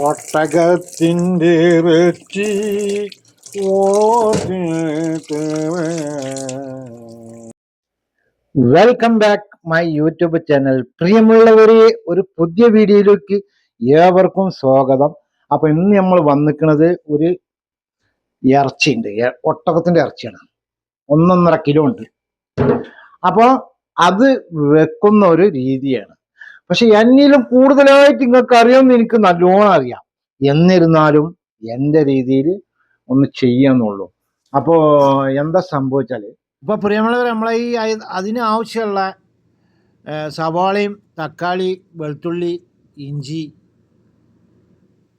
ഒട്ടകത്തിന്റെ ഇറച്ചി welcome back my YouTube channel പ്രിയമുള്ളവരെ ഒരു പുതിയ വീഡിയോയിലേക്ക് ഏവർക്കും സ്വാഗതം. അപ്പൊ ഇന്ന് നമ്മൾ വന്നിക്കുന്നത് ഒരു ഇറച്ചിയുണ്ട്. ഒട്ടകത്തിന്റെ ഇറച്ചിയാണ്. ഒന്നൊന്നര കിലോ ഉണ്ട്. അപ്പോൾ അത് വെക്കുന്ന ഒരു രീതിയാണ്. പക്ഷെ എന്നിലും കൂടുതലായിട്ട് നിങ്ങൾക്ക് അറിയാമെന്ന് എനിക്ക് നല്ലോണം അറിയാം. എന്നിരുന്നാലും എന്റെ രീതിയിൽ ഒന്ന് ചെയ്യാന്നുള്ളൂ അപ്പോ എന്താ സംഭവിച്ചാൽ ഇപ്പൊ പ്രിയമുള്ളവർ നമ്മളെ ഈ അതിന് ആവശ്യമുള്ള സവാളയും തക്കാളി വെളുത്തുള്ളി ഇഞ്ചി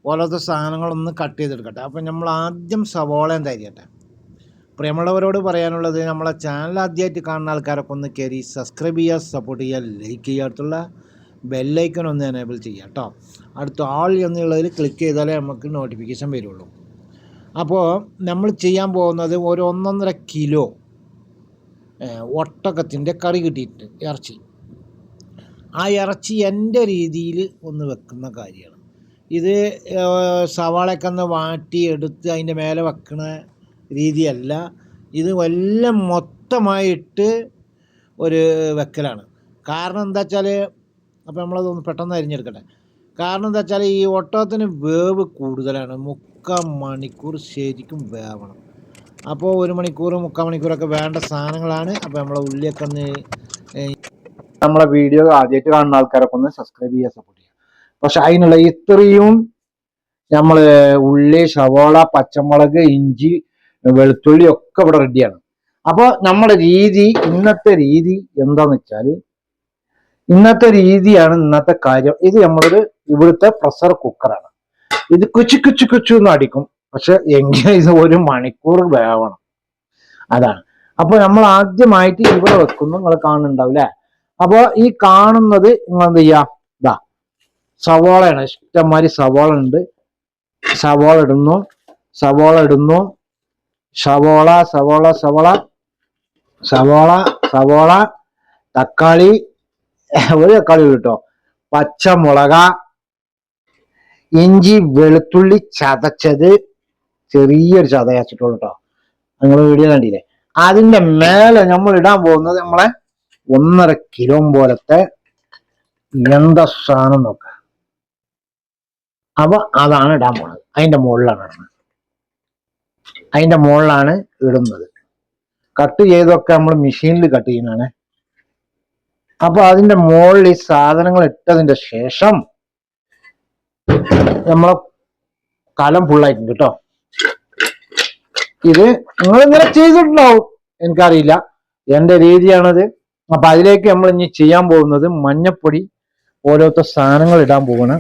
പോലത്തെ സാധനങ്ങളൊന്ന് കട്ട് ചെയ്തെടുക്കട്ടെ. അപ്പം നമ്മൾ ആദ്യം സവാളയും തരികട്ടെ പ്രിയമുള്ളവരോട് പറയാനുള്ളത് നമ്മളെ ചാനൽ ആദ്യമായിട്ട് കാണുന്ന ആൾക്കാരൊക്കെ ഒന്ന് കയറി സബ്സ്ക്രൈബ് ചെയ്യുക സപ്പോർട്ട് ചെയ്യുക ലൈക്ക് ചെയ്യുക. അടുത്തുള്ള ബെല്ലൈക്കൺ ഒന്ന് എനേബിൾ ചെയ്യുക കേട്ടോ അടുത്ത ആൾ എന്നുള്ളതിൽ ക്ലിക്ക് ചെയ്താലേ നമുക്ക് നോട്ടിഫിക്കേഷൻ വരുള്ളൂ. അപ്പോൾ നമ്മൾ ചെയ്യാൻ പോകുന്നത് ഒരു ഒന്നൊന്നര കിലോ ഒട്ടകത്തിന്റെ കറി കിട്ടിയിട്ടുണ്ട് ഇറച്ചി. ആ ഇറച്ചി എന്റെ രീതിയിൽ ഒന്ന് വെക്കുന്ന കാര്യമാണ്. ഇത് സവാളയൊക്കെ ഒന്ന് വാട്ടി എടുത്ത് അതിന്റെ മേലെ വെക്കണ രീതിയല്ല. ഇത് എല്ലാം മൊത്തമായിട്ട് ഒരു വെക്കലാണ്. കാരണം എന്താ വെച്ചാൽ അപ്പോൾ നമ്മളതൊന്ന് പെട്ടെന്ന് അരിഞ്ഞെടുക്കട്ടെ. കാരണം എന്താ വെച്ചാൽ ഈ ഒട്ടകത്തിന് വേവ് കൂടുതലാണ്. മുക്കാൽ മണിക്കൂർ ശരിക്കും വേവണം. അപ്പോൾ ഒരു മണിക്കൂർ മുക്കാൽ മണിക്കൂറൊക്കെ വേണ്ട സാധനങ്ങളാണ്. അപ്പോൾ നമ്മളെ ഉള്ളിയൊക്കെ ഒന്ന് നമ്മളെ വീഡിയോ ആദ്യമായിട്ട് കാണുന്ന ആൾക്കാരൊക്കെ ഒന്ന് സബ്സ്ക്രൈബ് ചെയ്യാൻ സപ്പോർട്ട് ചെയ്യുക. പക്ഷെ അതിനുള്ള ഇത്രയും നമ്മൾ ഉള്ളി ഷവോള പച്ചമുളക് ഇഞ്ചി വെളുത്തുള്ളി ഒക്കെ ഇവിടെ റെഡിയാണ് അപ്പോൾ നമ്മുടെ രീതി ഇന്നത്തെ രീതി എന്താണെന്ന് വെച്ചാൽ ഇന്നത്തെ രീതിയാണ് ഇന്നത്തെ കാര്യം. ഇത് നമ്മളൊരു ഇവിടുത്തെ പ്രഷർ കുക്കറാണ് ഇത് കുച്ചു കുച്ചു കുച്ചു എന്ന് അടിക്കും. പക്ഷെ എങ്കിലും ഇത് ഒരു മണിക്കൂർ വേവണം. അതാണ്. അപ്പൊ നമ്മൾ ആദ്യമായിട്ട് ഇവിടെ വെക്കുന്നു. നിങ്ങൾ കാണുന്നുണ്ടാവും അല്ലെ അപ്പൊ ഈ കാണുന്നത് നിങ്ങൾ എന്ത് ചെയ്യാ? ഇതാ. സവോളയാണ്. ഇഷ്ടംമാതിരി സവോള ഉണ്ട്. സവോള ഇടുന്നു. സവോള ഇടുന്നു. സവോള സവോള സവോള. സവോള സവോള തക്കാളി ഒരു തക്കാളി കേട്ടോ? പച്ചമുളക ഇഞ്ചി വെളുത്തുള്ളി ചതച്ചത് ചെറിയൊരു ചതയച്ചിട്ടുള്ളൂ കേട്ടോ നിങ്ങൾ വീഡിയോ കണ്ടില്ലേ? അതിന്റെ മേലെ നമ്മൾ ഇടാൻ പോകുന്നത് നമ്മളെ ഒന്നര കിലോ പോലത്തെ എന്താ സാധനം നോക്ക. അപ്പൊ അതാണ് ഇടാൻ പോണത്. അതിന്റെ മുകളിലാണ് ഇടുന്നത്. അതിന്റെ മുകളിലാണ് ഇടുന്നത്. കട്ട് ചെയ്തൊക്കെ നമ്മൾ മെഷീനിൽ കട്ട് ചെയ്യുന്നതാണ്. അപ്പൊ അതിന്റെ മുകളിൽ ഈ സാധനങ്ങൾ ഇട്ടതിന്റെ ശേഷം നമ്മളെ കലം ഫുള്ളായിട്ടുണ്ട് കേട്ടോ. ഇത് നിങ്ങൾ ഇങ്ങനെ ചെയ്തിട്ടുണ്ടാവും. എനിക്കറിയില്ല. എന്റെ രീതിയാണത്. അപ്പൊ അതിലേക്ക് നമ്മൾ ഇനി ചെയ്യാൻ പോകുന്നത് മഞ്ഞപ്പൊടി ഓരോരുത്തർ സാധനങ്ങൾ ഇടാൻ പോവാണ്.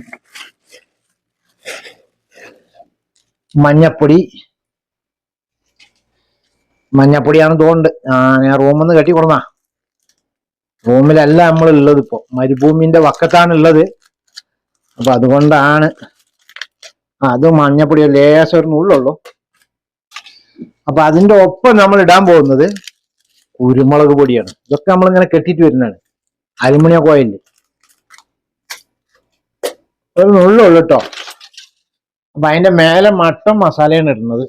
മഞ്ഞപ്പൊടി. മഞ്ഞപ്പൊടിയാണ് തോന്നുന്നുണ്ട്. ഞാൻ റൂമിൽ കെട്ടി കൊടുന്നാ. റൂമിലല്ല നമ്മൾ ഉള്ളത് ഇപ്പോ. മരുഭൂമിന്റെ വക്കത്താണ് ഉള്ളത് അപ്പൊ അതുകൊണ്ടാണ് അത് മഞ്ഞപ്പൊടി ലേശം ഒരു അപ്പൊ അതിന്റെ ഒപ്പം നമ്മൾ ഇടാൻ പോകുന്നത് കുരുമുളക് പൊടിയാണ്. ഇതൊക്കെ നമ്മൾ ഇങ്ങനെ കെട്ടിട്ട് വരുന്നതാണ്. അലുമിനിയ കോയിൽ ഒരു നുള്ളുള്ളൂ കേട്ടോ അപ്പൊ അതിന്റെ മേലെ മട്ടൻ മസാലയാണ് ഇടുന്നത്.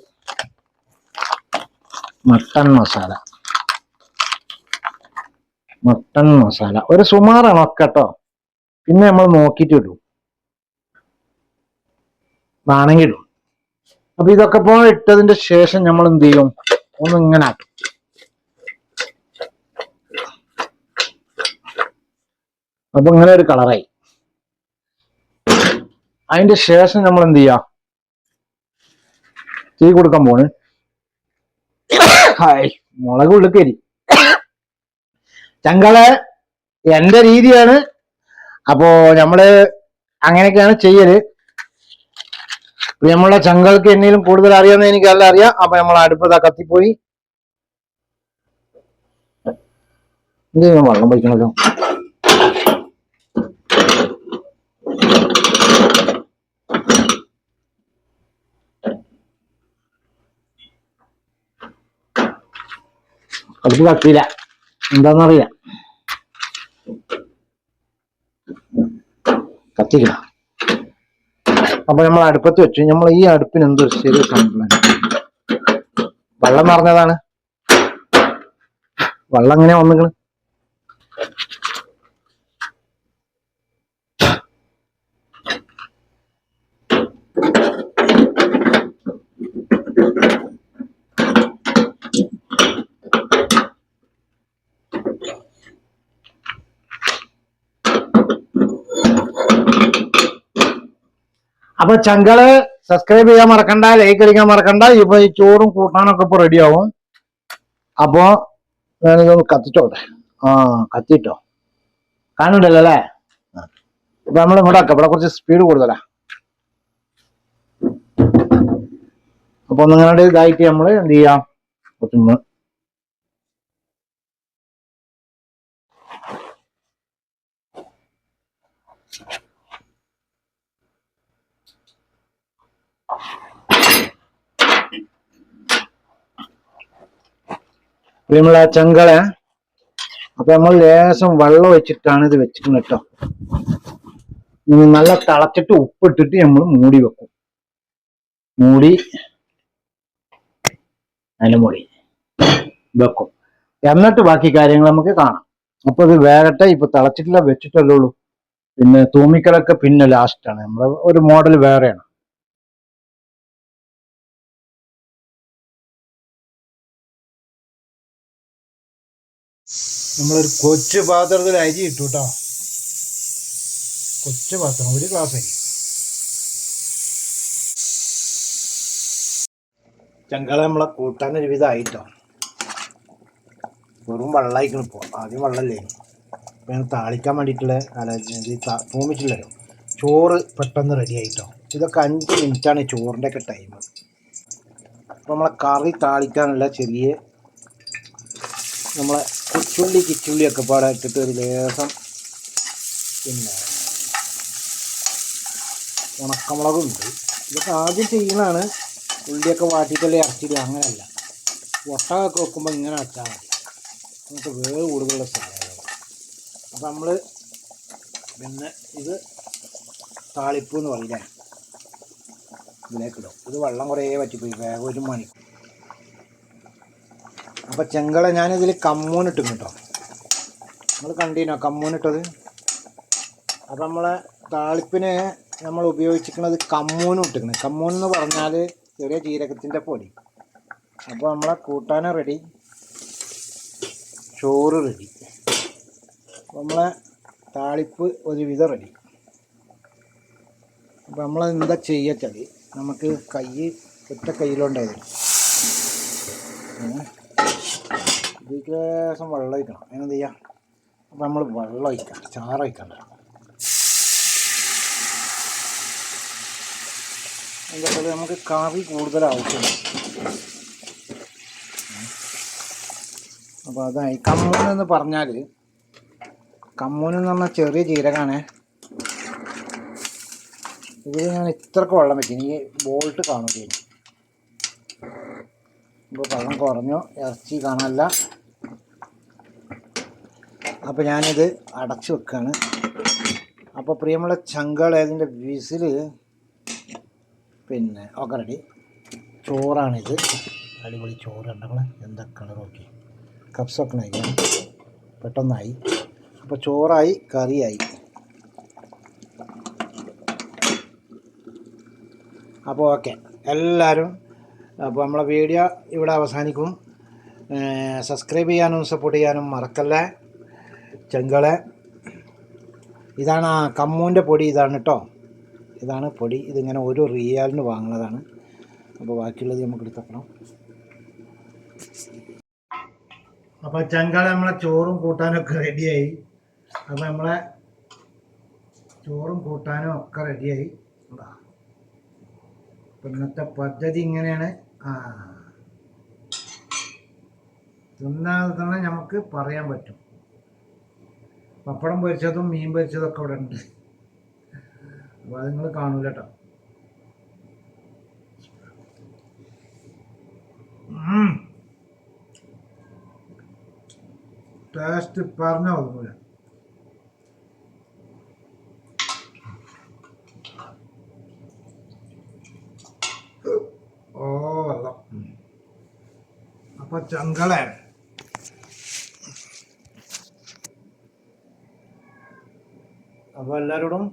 മട്ടൻ മസാല. മട്ടൻ മസാല. ഒരു സുമാറാണ് ഒക്കെ കേട്ടോ പിന്നെ നമ്മൾ നോക്കിയിട്ട് ഇടും. വേണമെങ്കിൽ ഇടും. അപ്പൊ ഇതൊക്കെ പോ ഇട്ടതിന്റെ ശേഷം നമ്മൾ എന്ത് ചെയ്യും? ഒന്ന് ഇങ്ങനെ ആക്കും. അപ്പൊ ഇങ്ങനെ ഒരു കളറായി. അതിന്റെ ശേഷം നമ്മൾ എന്ത് ചെയ്യാ? തീ കൊടുക്കാൻ പോണ്. ഹായ്. മുളക് ഉള്ളിക്കരി ചങ്കൾ എന്റെ രീതിയാണ്. അപ്പോ നമ്മൾ അങ്ങനെയൊക്കെയാണ് ചെയ്യൽ. നമ്മളെ ചങ്ങൾക്ക് എന്നേലും കൂടുതൽ അറിയാമെന്ന് എനിക്ക് എല്ലാം അറിയാം. അപ്പൊ നമ്മൾ അടുപ്പതാ കത്തിപ്പോയി. എന്ത് വെള്ളം പൊയ്ക്കണല്ലോ അടുപ്പ് കത്തിയില്ല. എന്താന്നറിയില്ല കത്തിക്കണം. അപ്പൊ നമ്മൾ അടുപ്പത്ത് വെച്ചു. നമ്മൾ ഈ അടുപ്പിന് എന്തോ ശരി കംപ്ലൈന്റ് വെള്ളം നിറഞ്ഞതാണ്. വെള്ളം എങ്ങനെയാ വന്നിക്കണ്? അപ്പൊ ചങ്കൾ സബ്സ്ക്രൈബ് ചെയ്യാൻ മറക്കണ്ട ലൈക്ക് അടിക്കാൻ മറക്കണ്ട. ഇപ്പൊ ഈ ചോറും കൂട്ടാനൊക്കെ ഇപ്പൊ റെഡിയാവും അപ്പോ ഞാനിതൊന്ന് കത്തിച്ചോട്ടെ. ആ കത്തിട്ടോ കാണുന്നുണ്ടല്ലോ അല്ലേ? ഇപ്പൊ നമ്മൾ ആക്കാം. ഇവിടെ കുറച്ച് സ്പീഡ് കൂടുതലാ. അപ്പൊ ഒന്നിങ്ങനെ ഇതായിട്ട് നമ്മൾ എന്ത് ചെയ്യാം? കുറച്ച് നമ്മളെ ചെങ്കള അപ്പൊ നമ്മൾ ലേശം വെള്ളം വെച്ചിട്ടാണ് ഇത് വെച്ചിട്ടുണ്ട് കേട്ടോ. നല്ല തിളച്ചിട്ട് ഉപ്പിട്ടിട്ട് നമ്മൾ മൂടി വെക്കും. മൂടി അതിന് മൂടി വെക്കും. എന്നിട്ട് ബാക്കി കാര്യങ്ങൾ നമുക്ക് കാണാം. അപ്പൊ ഇത് വേകട്ടെ ഇപ്പൊ തിളച്ചിട്ടില്ല വെച്ചിട്ടല്ലേ ഉള്ളൂ. പിന്നെ തൂമിക്കലൊക്കെ പിന്നെ ലാസ്റ്റാണ് നമ്മൾ ഒരു മോഡൽ വേറെയാണ്. നമ്മളൊരു കൊച്ചു പാത്രത്തിൽ അരി ഇട്ടു കേട്ടോ കൊച്ചു പാത്രം ഒരു ഗ്ലാസ് അരി. ചങ്കള നമ്മളെ കൂട്ടാൻ ഒരു വിധമായിട്ടോ. വെറും വെള്ളമായിക്കണം ഇപ്പോൾ ആദ്യം വെള്ളമല്ലേ? ഇപ്പം താളിക്കാൻ വേണ്ടിയിട്ടുള്ള അല്ല തോന്നിച്ചില്ലല്ലോ ചോറ് പെട്ടെന്ന് റെഡി ആയിട്ടോ. ഇതൊക്കെ അഞ്ച് മിനിറ്റാണ് ചോറിന്റെയൊക്കെ ടൈം അപ്പോൾ നമ്മളെ കറി താളിക്കാനുള്ള ചെറിയ നമ്മളെ കുച്ചുള്ളി കിച്ചുള്ളി ഒക്കെ പാടെ ഇട്ടിട്ട് ഒരു ലേസം പിന്നെ ഉണക്കമുളകുണ്ട്. ഇതൊക്കെ ആദ്യം ചെയ്യുന്നതാണ്. ഉള്ളിയൊക്കെ വാട്ടിയിട്ടല്ലേ ഇറച്ചിടുക അങ്ങനെയല്ല. ഒട്ടകൊക്കെ വെക്കുമ്പോൾ ഇങ്ങനെ വെച്ചാൽ മതി. നമുക്ക് വേറെ കൂടുതലുള്ള സാധനങ്ങൾ അപ്പം നമ്മൾ പിന്നെ ഇത് താളിപ്പ് എന്ന് പറയില്ലേ ഇതിലേക്കിടും ഇത് വെള്ളം കുറേ പറ്റിപ്പോയി വേഗം ഒരു മണി അപ്പം ചെങ്കള ഞാനിതിൽ കമ്മൂനിട്ടും കേട്ടോ. നമ്മൾ കണ്ടീനോ കമ്മൂനിട്ടത് അപ്പോൾ നമ്മളെ താളിപ്പിന് നമ്മൾ ഉപയോഗിച്ചിരിക്കുന്നത് കമ്മൂനും ഇട്ടിരിക്കുന്നത് കമ്മൂൻ എന്ന് പറഞ്ഞാൽ ചെറിയ ജീരകത്തിന്റെ പൊടി. അപ്പോൾ നമ്മളെ കൂട്ടാന റെഡി ചോറ് റെഡി നമ്മളെ താളിപ്പ് ഒരുവിധം റെഡി അപ്പോൾ നമ്മൾ എന്താ ചെയ്യുക നമുക്ക് കൈ ഒറ്റ കയ്യിലുണ്ടായത്. ഇതിലേക്ക് ലേശം വെള്ളം ഒഴിക്കണം. അതിനെന്ത് ചെയ്യാം? അപ്പം നമ്മൾ വെള്ളം ഒഴിക്കാം. ചാറ് ഒഴിക്കണ്ട എന്താ പറയുക നമുക്ക് കറി കൂടുതൽ ആവശ്യമുണ്ട് അപ്പോൾ അതായി. കമ്മൂൻ എന്ന് പറഞ്ഞാൽ കമ്മൂൻ എന്ന് പറഞ്ഞാൽ ചെറിയ ജീരകമാണ് ഇതിൽ ഞാൻ ഇത്രക്ക് വെള്ളം വെച്ചു ഇനി ബോൾട്ട് കാണുകയും ഇപ്പോൾ വെള്ളം കുറഞ്ഞു ഇറച്ചി കാണാനല്ല. അപ്പോൾ ഞാനിത് അടച്ചു വെക്കുകയാണ് അപ്പോൾ പ്രിയമുള്ള ചങ്കൾ ഇതിന്റെ വിസിൽ പിന്നെ ഒക്കെ റെഡി ചോറാണിത്. അടിപൊളി ചോറ് ഉണ്ടെങ്കിൽ എന്താ കളർ നോക്കി. കപ്സൊക്കെ നയിക്കണം പെട്ടെന്നായി. അപ്പോൾ ചോറായി കറിയായി. അപ്പോൾ ഓക്കെ എല്ലാവരും അപ്പോൾ നമ്മളെ വീഡിയോ ഇവിടെ അവസാനിക്കും. സബ്സ്ക്രൈബ് ചെയ്യാനും സപ്പോർട്ട് ചെയ്യാനും മറക്കല്ലേ? ചെങ്കളെ. ഇതാണ് ആ കമ്മൂന്റെ പൊടി ഇതാണ് കേട്ടോ ഇതാണ് പൊടി. ഇതിങ്ങനെ ഒരു റിയാലിന് വാങ്ങുന്നതാണ്. അപ്പോൾ ബാക്കിയുള്ളത് നമുക്ക് എടുത്തക്കണം. അപ്പോൾ ചെങ്കളെ നമ്മളെ ചോറും കൂട്ടാനൊക്കെ റെഡിയായി. അപ്പോൾ നമ്മളെ ചോറും കൂട്ടാനും ഒക്കെ റെഡിയായി. ഇന്നത്തെ പദ്ധതി ഇങ്ങനെയാണ്. തിന്നാതെ തന്നെ നമുക്ക് പറയാൻ പറ്റും. പപ്പടം പൊരിച്ചതും മീൻ പൊരിച്ചതും ഒക്കെ ഇവിടെ ഉണ്ട്. അപ്പോൾ അത് നിങ്ങൾ കാണൂല കേട്ടോ ടേസ്റ്റ് പറഞ്ഞാൽ ഒതുങ്ങൂല. അപ്പോൾ ചങ്കളെ അപ്പോൾ എല്ലാവരോടും